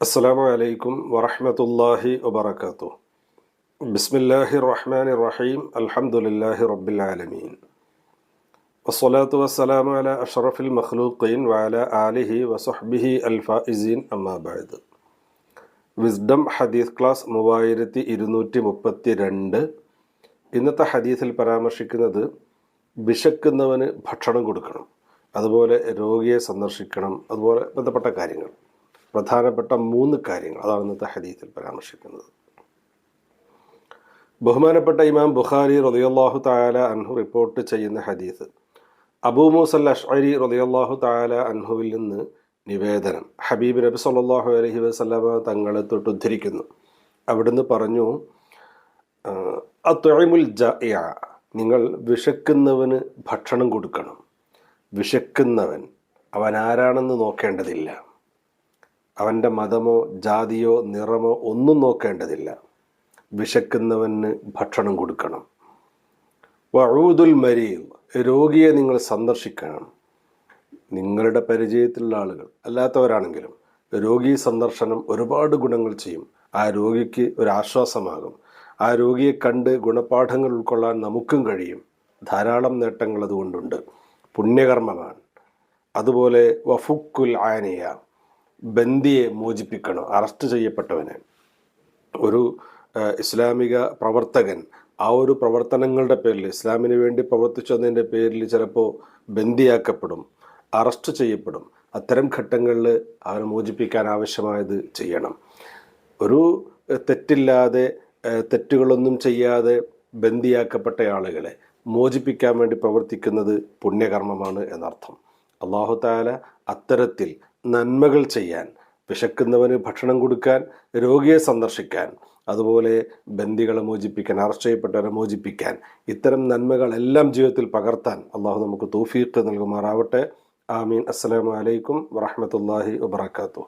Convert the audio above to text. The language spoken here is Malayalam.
അസ്സലാമു അലൈക്കും വറഹമത്തല്ലാഹി വബർക്കാത്തു ബിസ്മില്ലാഹി റഹ്മാൻ റഹീം അലഹമുല്ലാഹി റബ്ബിലാലമീൻ വസ്സലാത്തു വസ്സലാമു അല അഷറഫുൽ മഖ്ലൂഖീൻ വാല ആലിഹി വസഹ്ബിഹി അൽഫ ഇസീൻ അമ്മാബായത് വിസ്ഡം ഹദീസ് ക്ലാസ് മൂവായിരത്തി ഇരുന്നൂറ്റി മുപ്പത്തി രണ്ട് ഇന്നത്തെ ഹദീസിൽ പരാമർശിക്കുന്നത് വിശക്കുന്നവന് ഭക്ഷണം കൊടുക്കണം. അതുപോലെ രോഗിയെ സന്ദർശിക്കണം അതുപോലെ ബന്ധപ്പെട്ട കാര്യങ്ങൾ. പ്രധാനപ്പെട്ട മൂന്ന് കാര്യങ്ങൾ. അതാണ് ഇന്നത്തെ ഹദീത്തിൽ പരാമർശിക്കുന്നത്. ബഹുമാനപ്പെട്ട ഇമാം ബുഖാരി റളിയല്ലാഹു തആല അൻഹു റിപ്പോർട്ട് ചെയ്യുന്ന ഹദീസ് അബൂ മൂസൽ അഷ്അരി റളിയല്ലാഹു തആല അൻഹുവിൽ നിന്ന് നിവേദനം. ഹബീബ് നബി സല്ലല്ലാഹു അലൈഹി വസല്ലമ തങ്ങളെ തൊട്ട് ഉദ്ധരിക്കുന്നു. അവിടുന്ന് പറഞ്ഞു അത്തൊഴിമുൽ ജ നിങ്ങൾ വിശക്കുന്നവന് ഭക്ഷണം കൊടുക്കണം. വിശക്കുന്നവൻ. അവൻ ആരാണെന്ന് നോക്കേണ്ടതില്ല. അവന്റെ മതമോ ജാതിയോ നിറമോ ഒന്നും നോക്കേണ്ടതില്ല. വിശക്കുന്നവന് ഭക്ഷണം കൊടുക്കണം. വഴുതുൽ മരീൽ രോഗിയെ നിങ്ങൾ സന്ദർശിക്കണം. നിങ്ങളുടെ പരിചയത്തിലുള്ള ആളുകൾ അല്ലാത്തവരാണെങ്കിലും രോഗി സന്ദർശനം ഒരുപാട് ഗുണങ്ങൾ ചെയ്യും. ആ രോഗിക്ക് ഒരു ആശ്വാസമാകും. ആ രോഗിയെ കണ്ട് ഗുണപാഠങ്ങൾ ഉൾക്കൊള്ളാൻ നമുക്കും കഴിയും. ധാരാളം നേട്ടങ്ങൾ അതുകൊണ്ടുണ്ട്. പുണ്യകർമ്മമാണ്. അതുപോലെ വഫുക്കുൽ ആനിയ ബന്ദിയെ മോചിപ്പിക്കണം അറസ്റ്റ് ചെയ്യപ്പെട്ടവനെ. ഒരു ഇസ്ലാമിക പ്രവർത്തകൻ ആ ഒരു പ്രവർത്തനങ്ങളുടെ പേരിൽ ഇസ്ലാമിന് വേണ്ടി പ്രവർത്തിച്ചതിന്റെ പേരിൽ ചിലപ്പോൾ ബന്ദിയാക്കപ്പെടും അറസ്റ്റ് ചെയ്യപ്പെടും. അത്തരം ഘട്ടങ്ങളിൽ അവനെ മോചിപ്പിക്കാൻ ആവശ്യമായത് ചെയ്യണം. ഒരു തെറ്റില്ലാതെ തെറ്റുകളൊന്നും ചെയ്യാതെ ബന്ദിയാക്കപ്പെട്ട ആളുകളെ മോചിപ്പിക്കാൻ വേണ്ടി പ്രവർത്തിക്കുന്നത് പുണ്യകർമ്മമാണ് എന്നർത്ഥം. അള്ളാഹു താല അത്തരത്തിൽ നന്മകൾ ചെയ്യാൻ വിശക്കുന്നവന് ഭക്ഷണം കൊടുക്കാൻ രോഗിയെ സന്ദർശിക്കാൻ അതുപോലെ ബന്ദികളെ മോചിപ്പിക്കാൻ അറസ്റ്റ് ചെയ്യപ്പെട്ടവരെ മോചിപ്പിക്കാൻ ഇത്തരം നന്മകളെല്ലാം ജീവിതത്തിൽ പകർത്താൻ അള്ളാഹു നമുക്ക് തൗഫീഖ് നൽകുമാറാവട്ടെ. ആമീൻ. അസ്സലാമലൈക്കും അലൈക്കും വറഹ്മത്തുള്ളാഹി വബറകാതുഹു.